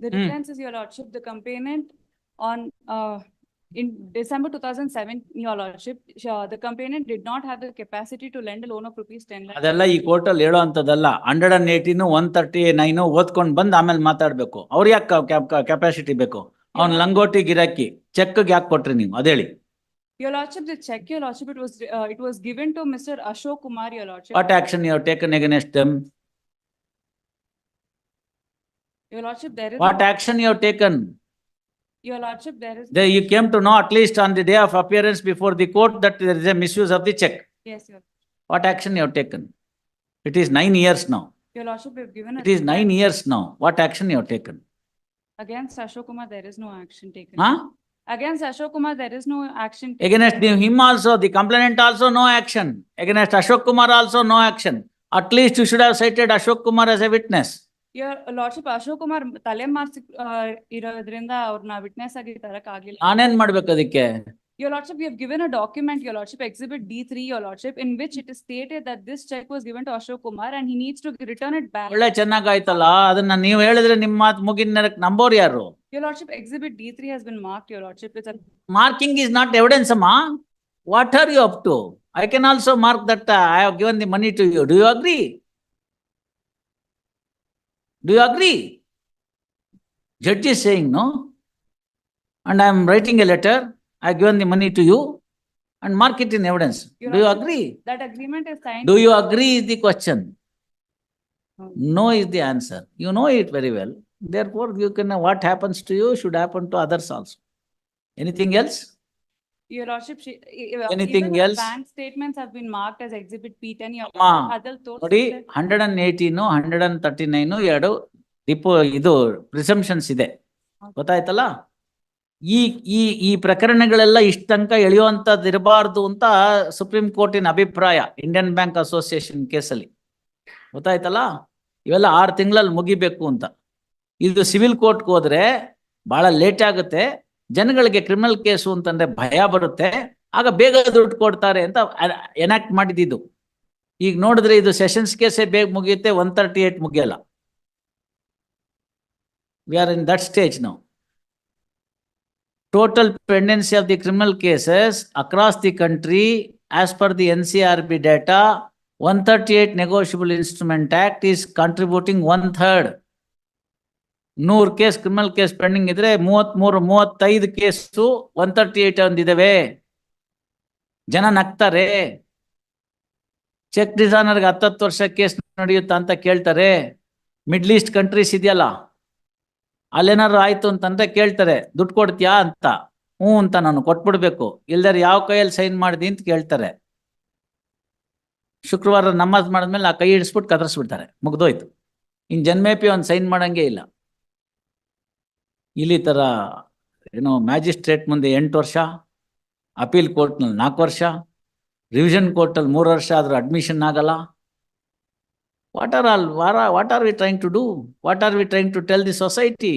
The reference is, your lordship, the complainant on, uh, in December two thousand seven, your lordship, uh, the complainant did not have the capacity to lend a loan of rupees 10 lakh. ಅದೆಲ್ಲ ಈ ಕೋರ್ಟಲ್ಲಿ ಹೇಳೋ ಅಂಥದ್ದಲ್ಲ hundred and eighteen one thirty nine ಓದ್ಕೊಂಡು ಬಂದು ಆಮೇಲೆ ಮಾತಾಡ್ಬೇಕು ಅವ್ರು ಯಾಕೆ ಕೆಪಾಸಿಟಿ ಬೇಕು ಅವ್ನ್ ಲಂಗೋಟಿ ಗಿರಾಕಿ ಚೆಕ್ಗೆ ಯಾಕೆ ಕೊಟ್ರಿ ನೀವು ಅದೇಳಿ Your lordship, the check, your lordship, it was, uh, it was given to Mr. Ashok Kumar, your lordship. What you you taken against them Your lordship, there is. What action you have taken? Your lordship, there is. There you came to know at least on the day of appearance before the court that there is a misuse of the check. Yes, your. What action you have taken? It is nine years now. Your lordship, we have given. It is nine years now. What action you have taken? Against Ashok Kumar, there is no action taken. Huh? Against Ashok Kumar, there is no action. Against the- him also, the complainant also, no action. Against Ashok Kumar also, no action. At least you should have cited Ashok Kumar as a witness. Lord Ashok Kumar ತಲೆ ಇರೋದ್ರಿಂದ ಅವ್ರನ್ನ witness ಆಗಿ ತರಕ್ ನಾನೇನ್ ಮಾಡ್ಬೇಕು ಅದಕ್ಕೆ? Your lord you ಹ್ document your lordship D three your lord it is stated that this given to Ashok Kumar and needs to return it ಚೆನ್ನಾಗಾಯ್ತಲ್ಲ ಅದನ್ನ ನೀವು ಹೇಳಿದ್ರೆ ನಿಮ್ಮ ಮುಗಿನ ನೆರಕ್ ಯಾರು? Your lordship D three has been mark your lord marking is not evidence ಅಮ್ಮ what are up to I can also mark that money to you do you Do you agree? Judge is saying no. And I am writing a letter. I have given the money to you and mark it in evidence. Your Do you agree? that agreement is signed. Do you agree is the question. No. No is the answer. You know it very well. Therefore, you can, what happens to you should happen to others also. Anything else? Your lordship, she. e- e- Anything even the else? Bank statements have been marked as exhibit P ten, your. ಅಮ್ಮ, lordship, ಅದ್ರಲ್ಲಿ ನೋಡಿ. Hundred and eighteen hundred and thirty nine ಎರಡು ಡಿಪೋ ಇದು presumptions ಇದೆ ಗೊತ್ತಾಯ್ತಲ್ಲ ಈ ಈ ಈ ಪ್ರಕರಣಗಳೆಲ್ಲ ಇಷ್ಟ ತನಕ ಎಳೆಯುವಂಥದ್ದು ಇರಬಾರ್ದು ಅಂತ ಸುಪ್ರೀಂ ಕೋರ್ಟಿನ ಅಭಿಪ್ರಾಯ ಇಂಡಿಯನ್ ಬ್ಯಾಂಕ್ ಅಸೋಸಿಯೇಷನ್ ಕೇಸಲ್ಲಿ ಗೊತ್ತಾಯ್ತಲ್ಲ ಇವೆಲ್ಲ ಆರು ತಿಂಗಳಲ್ಲಿ ಮುಗಿಬೇಕು ಅಂತ ಇದು ಸಿವಿಲ್ ಕೋರ್ಟ್ಗೆ ಹೋದ್ರೆ ಬಹಳ ಲೇಟ್ ಆಗುತ್ತೆ ಜನಗಳಿಗೆ ಕ್ರಿಮಿನಲ್ ಕೇಸು ಅಂತಂದ್ರೆ ಭಯ ಬರುತ್ತೆ. ಆಗ ಬೇಗ ದುಡ್ಡು ಕೊಡ್ತಾರೆ ಅಂತ ಎನಾಕ್ಟ್ ಮಾಡಿದ್ದು. ಈಗ ನೋಡಿದ್ರೆ ಇದು ಸೆಷನ್ಸ್ ಕೇಸೇ ಬೇಗ ಮುಗಿಯುತ್ತೆ one thirty eight ಮುಗಿಯಲ್ಲ. We are in that stage ನಾವು total pendency of the criminal cases across the country as per the N C R B data one thirty eight negotiable instrument ನೂರು case criminal case pending ಇದ್ರೆ ಮೂವತ್ಮೂರು, ಮೂವತ್ತೈದು case one thirty eight ಒಂದಿದಾವೆ. ಜನ ನಗ್ತಾರೆ. Check ಡಿಸೈನರ್ಗೆ ಹತ್ತತ್ತು ವರ್ಷ case ನಡೆಯುತ್ತಾ ಅಂತ ಕೇಳ್ತಾರೆ. ಮಿಡ್ಲ್ ಈಸ್ಟ್ ಕಂಟ್ರೀಸ್ ಇದೆಯಲ್ಲ, ಅಲ್ಲೇನಾದ್ರು ಆಯ್ತು ಅಂತಂದ್ರೆ ಕೇಳ್ತಾರೆ, ದುಡ್ಡು ಕೊಡ್ತೀಯಾ ಅಂತ. ಹ್ಞೂ ಅಂತ ನಾನು ಕೊಟ್ಬಿಡ್ಬೇಕು. ಇಲ್ದಾರೆ ಯಾವ ಕೈಯಲ್ಲಿ ಸೈನ್ ಮಾಡಿದಿ ಅಂತ ಕೇಳ್ತಾರೆ. ಶುಕ್ರವಾರ ನಮಾಜ್ ಮಾಡಿದ್ಮೇಲೆ ಆ ಕೈ ಹಿಡಿಸ್ಬಿಟ್ಟು ಕದರ್ಸ್ಬಿಡ್ತಾರೆ. ಮುಗ್ದೋಯ್ತು. ಇನ್ ಜನ್ಮೇಪಿ ಒಂದು ಸೈನ್ ಮಾಡಂಗೆ ಇಲ್ಲ. ಇಲ್ಲಿ ತರ, ಏನೋ ಮ್ಯಾಜಿಸ್ಟ್ರೇಟ್ ಮುಂದೆ ಎಂಟು ವರ್ಷ, ಅಪೀಲ್ ಕೋರ್ಟ್ನಲ್ಲಿ ನಾಲ್ಕು ವರ್ಷ, ರಿವಿಷನ್ ಕೋರ್ಟಲ್ಲಿ ಮೂರು ವರ್ಷ ಆದ್ರೂ ಅಡ್ಮಿಷನ್ ಆಗಲ್ಲ. ವಾಟ್ ಆರ್ ಆಲ್ ವಾರ what are we trying to do what are we trying to tell the society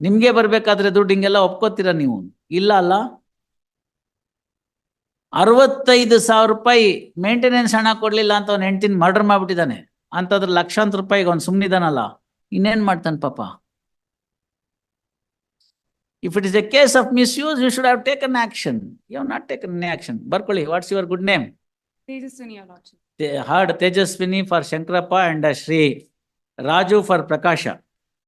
ನಿಮಗೆ ಬರಬೇಕಾದ್ರೆ ದುಡ್ಡು ಹಿಂಗೆಲ್ಲ ಒಪ್ಕೋತೀರಾ ನೀವು? ಇಲ್ಲ ಅಲ್ಲ? ಅರವತ್ತೈದು ಸಾವಿರ ರೂಪಾಯಿ ಮೇಂಟೆನೆನ್ಸ್ ಹಣ ಕೊಡಲಿಲ್ಲ ಅಂತ ಅವ್ನು ಹೆಂಡ್ತಿನ ಮರ್ಡರ್ ಮಾಡ್ಬಿಟ್ಟಿದ್ದಾನೆ. ಅಂತದ್ರ ಲಕ್ಷಾಂತರ ರೂಪಾಯಿಗೆ ಅವ್ನು ಸುಮ್ಮನಿದಾನಲ್ಲ ಇನ್ನೇನ್ ಮಾಡ್ತಾನೆ ಪಾಪ? If it is a case of misuse, you should have taken action. You have not taken any action. Berkeley, what's your good name? Tejaswini, Your Lordship. They heard Tejaswini for Shankarappa and Sri Raju for Prakasha.